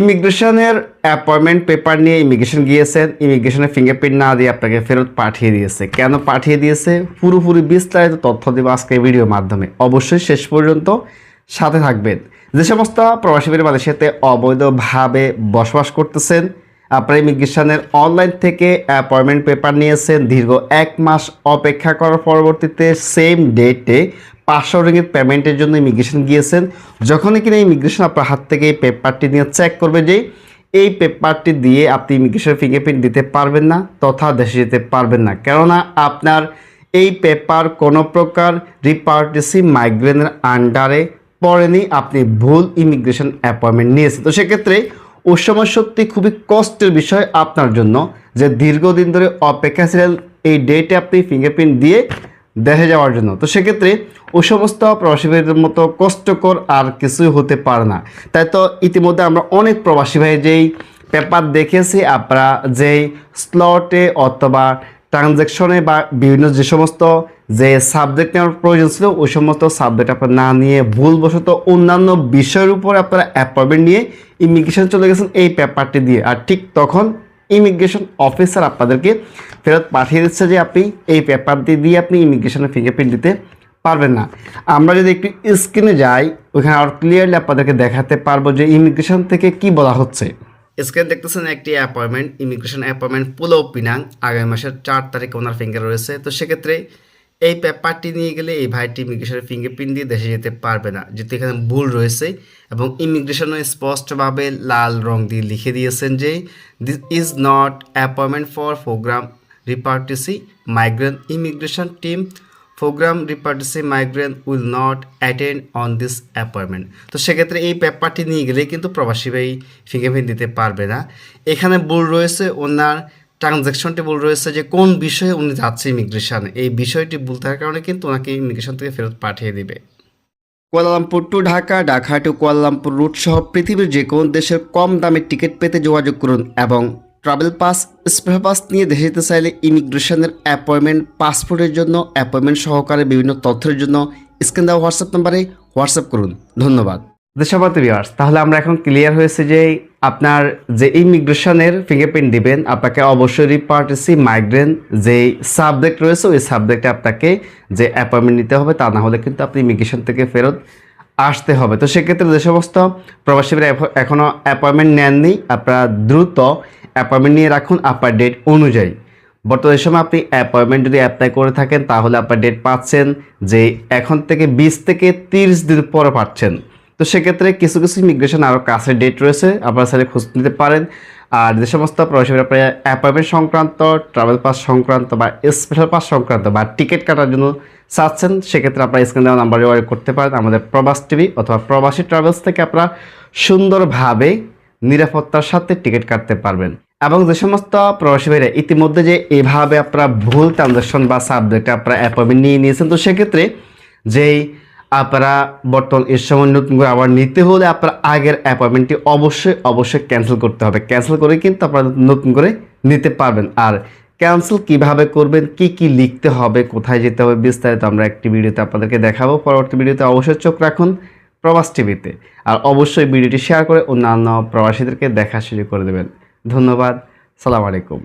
ইমিগ্রেশনের appointment paper নিয়ে immigration গিয়েছেন ইমিগ্রেশনের ফিঙ্গারপ্রিন্ট না দিয়ে আপনাকে ফেরত পাঠিয়ে দিয়েছে। কেন পাঠিয়ে দিয়েছে? পুরোপুরি বিস্তারিত তথ্য দেবো আজকে ভিডিওর মাধ্যমে। অবশ্যই শেষ পর্যন্ত সাথে থাকবেন। যে সমস্ত প্রবাসী বের সাথে অবৈধভাবে বসবাস করতেছেন, আপনার ইমিগ্রেশনের অনলাইন থেকে অ্যাপয়েন্টমেন্ট পেপার নিয়েছেন। দীর্ঘ এক মাস অপেক্ষা করার পরবর্তীতে সেম ডেটে পাঁচশো রিঙ্গিত পেমেন্টের জন্য ইমিগ্রেশন গিয়েছেন। যখনই কিনা ইমিগ্রেশন আপনার হাত থেকে এই পেপারটি নিয়ে চেক করবে যে এই পেপারটি দিয়ে আপনি ইমিগ্রেশন ফিঙ্গারপ্রিন্ট দিতে পারবেন না তথা দেশে যেতে পারবেন না। কেননা আপনার এই পেপার কোনো প্রকার রিপার্টিসি মাইগ্রেনের আন্ডারে পড়েনি, আপনি ভুল ইমিগ্রেশন অ্যাপয়েন্টমেন্ট নিয়েছেন। তো সেক্ষেত্রে ওই সময় সত্যি খুবই কষ্টের বিষয় আপনার জন্য যে দীর্ঘদিন ধরে অপেক্ষা ছিলেন, এই ডেটে আপনি ফিঙ্গারপ্রিন্ট দিয়ে দেখে যাওয়ার জন্য। তো সেক্ষেত্রে ওই সমস্ত প্রবাসী ভাইদের মতো কষ্টকর আর কিছুই হতে পারে না। তাই তো ইতিমধ্যে আমরা অনেক প্রবাসী ভাই যেই পেপার দেখেছি, আপনারা যেই স্লটে অথবা ট্রানজ্যাকশনে বা বিভিন্ন যে সমস্ত যে সাবজেক্ট নেওয়ার প্রয়োজন ছিল, ওই সমস্ত সাবজেক্ট আপনার না নিয়ে ভুলবশত অন্যান্য বিষয়ের উপর আপনারা অ্যাপয়েন্টমেন্ট নিয়ে ইমিগ্রেশন চলে গেছেন এই পেপারটি দিয়ে। আর ঠিক তখন ইমিগ্রেশন অফিসার আপনাদেরকে ফেরত পাঠিয়ে দিচ্ছে যে আপনি এই পেপারটি দিয়ে আপনি ইমিগ্রেশনের ফিঙ্গারপ্রিন্ট দিতে পারবেন না। আমরা যদি একটু স্ক্রিনে যাই ওইখানে আর ক্লিয়ারলি আপনাদেরকে দেখাতে পারব যে ইমিগ্রেশন থেকে কি বলা হচ্ছে। স্ক্রিনে দেখতেছেন একটি appointment immigration appointment Pulau Pinang. আগামী মাসের চার তারিখে ওনার ফিঙ্গার রয়েছে। তো সেক্ষেত্রে এই পেপারটি নিয়ে গেলে এই ভাইটি ইমিগ্রেশনের ফিঙ্গারপ্রিন্ট দিয়ে দেশে যেতে পারবে না। যেহেতু এখানে ভুল রয়েছে এবং ইমিগ্রেশনও স্পষ্টভাবে লাল রং দিয়ে লিখে দিয়েছেন যে this is not appointment for program রিপার্টিসি migrant immigration team program রিপার্টিসি migrant will not attend on this appointment তো সেক্ষেত্রে এই পেপারটি নিয়ে গেলে কিন্তু প্রবাসী ভাই ফিঙ্গারপ্রিন্ট দিতে পারবে না। এখানে ভুল রয়েছে। ওনার ট্রানজ্যাকশনটি ভুল রয়েছে যে কোন বিষয়ে উনি যাচ্ছে ইমিগ্রেশন এই বিষয়টি ভুল থাকার কারণে কিন্তু ওনাকে ইমিগ্রেশন থেকে ফেরত পাঠিয়ে দিবে। Kuala Lumpur to Dhaka Dhaka to Kuala Lumpur route সহ পৃথিবীর যে কোনো দেশের কম দামে টিকিট পেতে যোগাযোগ করুন এবং ট্রাভেল পাস স্পেশাল পাস নিয়ে দেশে যেতে চাইলে ইমিগ্রেশনের অ্যাপয়েন্টমেন্ট পাসপোর্টের জন্য অ্যাপয়েন্টমেন্ট সহকারে বিভিন্ন তথ্যের জন্য স্ক্রিন দেওয়া হোয়াটসঅ্যাপ নাম্বারে হোয়াটসঅ্যাপ করুন। ধন্যবাদ। দেশাবাদ ভিউয়ার্স তাহলে আমরা এখন ক্লিয়ার হয়েছে যে আপনার যে ইমিগ্রেশনের ফিঙ্গারপ্রিন্ট দিবেন, আপনাকে অবশ্যই রিপার্টিসি মাইগ্রেন যে সাবজেক্ট রয়েছে, ওই সাবজেক্টে আপনাকে যে অ্যাপয়েন্টমেন্ট নিতে হবে, তা না হলে কিন্তু আপনি ইমিগ্রেশন থেকে ফেরত আসতে হবে। তো সেক্ষেত্রে যে সমস্ত প্রবাসীরা এখনও অ্যাপয়েন্টমেন্ট নেননি, আপনারা দ্রুত অ্যাপয়েন্টমেন্ট নিয়ে রাখুন আপনার ডেট অনুযায়ী। বর্তমানে সময় আপনি অ্যাপয়েন্টমেন্ট যদি অ্যাপ্লাই করে থাকেন, তাহলে আপনার ডেট পাচ্ছেন যে এখন থেকে বিশ থেকে তিরিশ দিন পরে পাচ্ছেন। তো সেক্ষেত্রে কিছু কিছু ইমিগ্রেশন আরও কাছের ডেট রয়েছে, আপনারা সাথে খোঁজ নিতে পারেন। আর যে সমস্ত প্রবাসীরা আপনার অ্যাপয়েন্টমেন্ট সংক্রান্ত ট্রাভেল পাস সংক্রান্ত বা স্পেশাল পাস সংক্রান্ত বা টিকিট কাটার জন্য চাচ্ছেন, সেক্ষেত্রে আপনারা স্ক্রিন দেওয়া নাম্বারে যোগাযোগ করতে পারেন। আমাদের প্রবাস টিভি অথবা প্রবাসী ট্রাভেলস থেকে আপনারা সুন্দরভাবে নিরাপত্তার সাথে টিকিট কাটতে পারবেন। এবং যে সমস্ত প্রবাসী ভাইরা ইতিমধ্যে যে এভাবে আপনারা ভুল ট্রানজাকশন বা সাবজেক্টে আপনারা অ্যাপয়েন্টমেন্ট নিয়ে নিয়েছেন, তো সেক্ষেত্রে যেই আপনারা বর্তমান এর সময় নতুন করে আবার নিতে হলে আপনার আগের অ্যাপয়েন্টমেন্টটি অবশ্যই অবশ্যই ক্যান্সেল করতে হবে। ক্যান্সেল করে কিন্তু আপনারা নতুন করে নিতে পারবেন। আর ক্যান্সেল কীভাবে করবেন, কি কি লিখতে হবে, কোথায় যেতে হবে, বিস্তারিত আমরা একটি ভিডিওতে আপনাদেরকে দেখাবো। পরবর্তী ভিডিওতে অবশ্যই চোখ রাখুন প্রবাস টিভিতে। আর অবশ্যই ভিডিওটি শেয়ার করে অন্যান্য প্রবাসীদেরকে দেখা শুরু করে দেবেন। ধন্যবাদ। সালাম আলাইকুম।